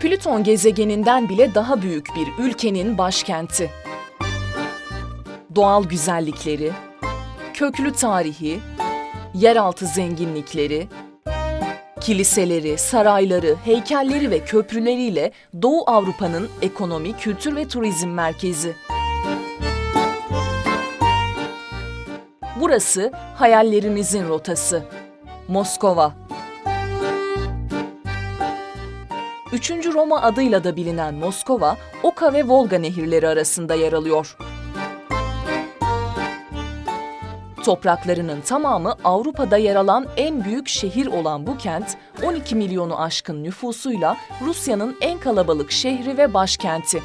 Plüton gezegeninden bile daha büyük bir ülkenin başkenti. Doğal güzellikleri, köklü tarihi, yeraltı zenginlikleri, kiliseleri, sarayları, heykelleri ve köprüleriyle Doğu Avrupa'nın ekonomi, kültür ve turizm merkezi. Burası hayallerinizin rotası. Moskova. Üçüncü Roma adıyla da bilinen Moskova, Oka ve Volga nehirleri arasında yer alıyor. Topraklarının tamamı Avrupa'da yer alan en büyük şehir olan bu kent, 12 milyonu aşkın nüfusuyla Rusya'nın en kalabalık şehri ve başkenti.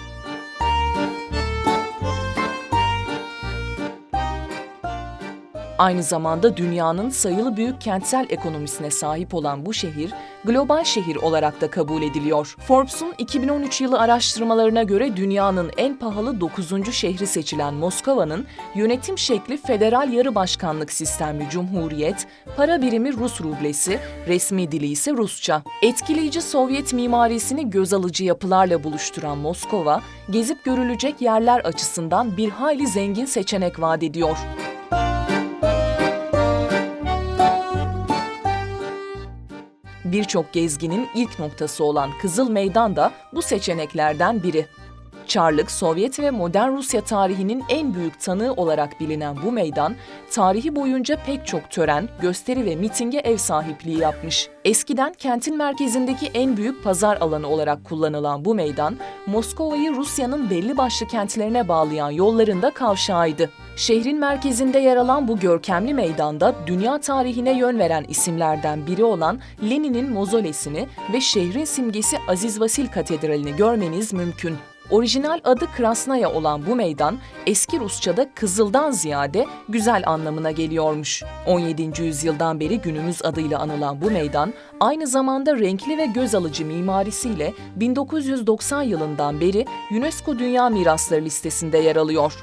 Aynı zamanda dünyanın sayılı büyük kentsel ekonomisine sahip olan bu şehir, global şehir olarak da kabul ediliyor. Forbes'un 2013 yılı araştırmalarına göre dünyanın en pahalı 9. şehri seçilen Moskova'nın yönetim şekli federal yarı başkanlık sistemli cumhuriyet, para birimi Rus rublesi, resmi dili ise Rusça. Etkileyici Sovyet mimarisini göz alıcı yapılarla buluşturan Moskova, gezip görülecek yerler açısından bir hayli zengin seçenek vaat ediyor. Birçok gezginin ilk noktası olan Kızıl Meydan da bu seçeneklerden biri. Çarlık, Sovyet ve modern Rusya tarihinin en büyük tanığı olarak bilinen bu meydan, tarihi boyunca pek çok tören, gösteri ve mitinge ev sahipliği yapmış. Eskiden kentin merkezindeki en büyük pazar alanı olarak kullanılan bu meydan, Moskova'yı Rusya'nın belli başlı kentlerine bağlayan yollarında kavşağıydı. Şehrin merkezinde yer alan bu görkemli meydanda dünya tarihine yön veren isimlerden biri olan Lenin'in mozolesini ve şehrin simgesi Aziz Vasil Katedrali'ni görmeniz mümkün. Orijinal adı Krasnaya olan bu meydan eski Rusça'da kızıldan ziyade güzel anlamına geliyormuş. 17. yüzyıldan beri günümüz adıyla anılan bu meydan aynı zamanda renkli ve göz alıcı mimarisiyle 1990 yılından beri UNESCO Dünya Mirasları listesinde yer alıyor.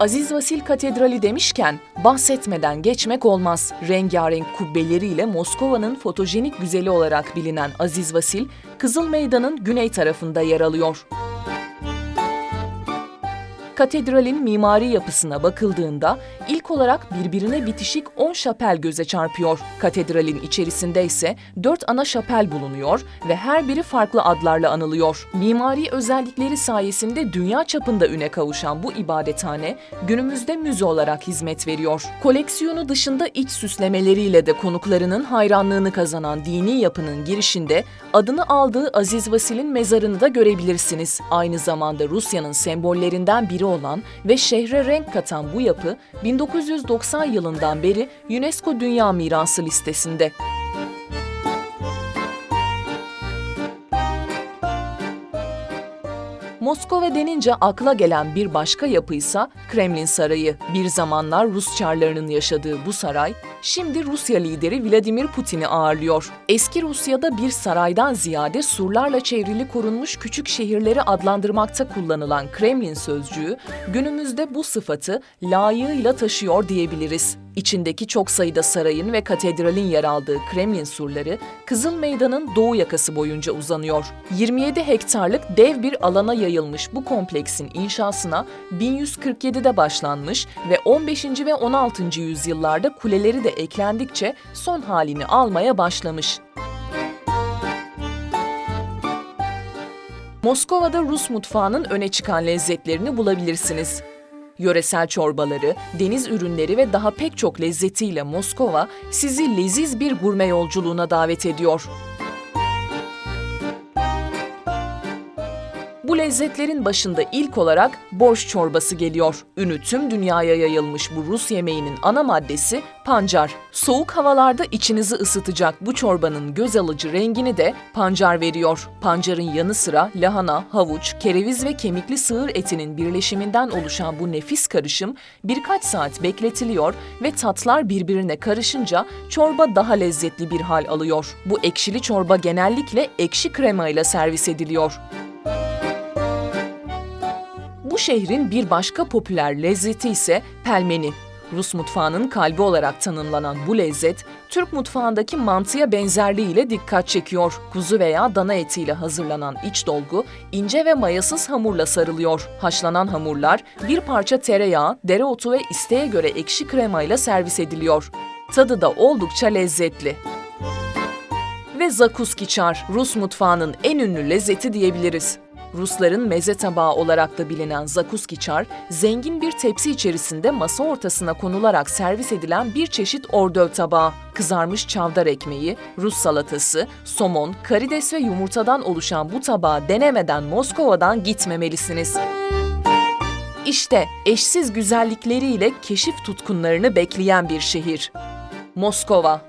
Aziz Vasil Katedrali demişken bahsetmeden geçmek olmaz. Rengarenk kubbeleriyle Moskova'nın fotojenik güzeli olarak bilinen Aziz Vasil, Kızıl Meydan'ın güney tarafında yer alıyor. Katedralin mimari yapısına bakıldığında ilk olarak birbirine bitişik 10 şapel göze çarpıyor. Katedralin içerisinde ise 4 ana şapel bulunuyor ve her biri farklı adlarla anılıyor. Mimari özellikleri sayesinde dünya çapında üne kavuşan bu ibadethane günümüzde müze olarak hizmet veriyor. Koleksiyonu dışında iç süslemeleriyle de konuklarının hayranlığını kazanan dini yapının girişinde adını aldığı Aziz Vasil'in mezarını da görebilirsiniz. Aynı zamanda Rusya'nın sembollerinden biri olan ve şehre renk katan bu yapı 1990 yılından beri UNESCO Dünya Mirası listesinde. Moskova denince akla gelen bir başka yapıysa Kremlin Sarayı. Bir zamanlar Rus çarlarının yaşadığı bu saray, şimdi Rusya lideri Vladimir Putin'i ağırlıyor. Eski Rusya'da bir saraydan ziyade surlarla çevrili korunmuş küçük şehirleri adlandırmakta kullanılan Kremlin sözcüğü, günümüzde bu sıfatı layığıyla taşıyor diyebiliriz. İçindeki çok sayıda sarayın ve katedralin yer aldığı Kremlin surları Kızıl Meydan'ın doğu yakası boyunca uzanıyor. 27 hektarlık dev bir alana yayılmış bu kompleksin inşasına 1147'de başlanmış ve 15. ve 16. yüzyıllarda kuleleri de eklendikçe son halini almaya başlamış. Moskova'da Rus mutfağının öne çıkan lezzetlerini bulabilirsiniz. Yöresel çorbaları, deniz ürünleri ve daha pek çok lezzetiyle Moskova sizi leziz bir gurme yolculuğuna davet ediyor. Lezzetlerin başında ilk olarak borş çorbası geliyor. Ünü tüm dünyaya yayılmış bu Rus yemeğinin ana maddesi pancar. Soğuk havalarda içinizi ısıtacak bu çorbanın göz alıcı rengini de pancar veriyor. Pancarın yanı sıra lahana, havuç, kereviz ve kemikli sığır etinin birleşiminden oluşan bu nefis karışım birkaç saat bekletiliyor ve tatlar birbirine karışınca çorba daha lezzetli bir hal alıyor. Bu ekşili çorba genellikle ekşi krema ile servis ediliyor. Şehrin bir başka popüler lezzeti ise pelmeni. Rus mutfağının kalbi olarak tanımlanan bu lezzet, Türk mutfağındaki mantıya benzerliğiyle dikkat çekiyor. Kuzu veya dana etiyle hazırlanan iç dolgu ince ve mayasız hamurla sarılıyor. Haşlanan hamurlar bir parça tereyağı, dereotu ve isteğe göre ekşi kremayla servis ediliyor. Tadı da oldukça lezzetli. Ve zakuski çar, Rus mutfağının en ünlü lezzeti diyebiliriz. Rusların meze tabağı olarak da bilinen zakuski çar, zengin bir tepsi içerisinde masa ortasına konularak servis edilen bir çeşit ordöv tabağı. Kızarmış çavdar ekmeği, Rus salatası, somon, karides ve yumurtadan oluşan bu tabağı denemeden Moskova'dan gitmemelisiniz. İşte eşsiz güzellikleriyle keşif tutkunlarını bekleyen bir şehir. Moskova.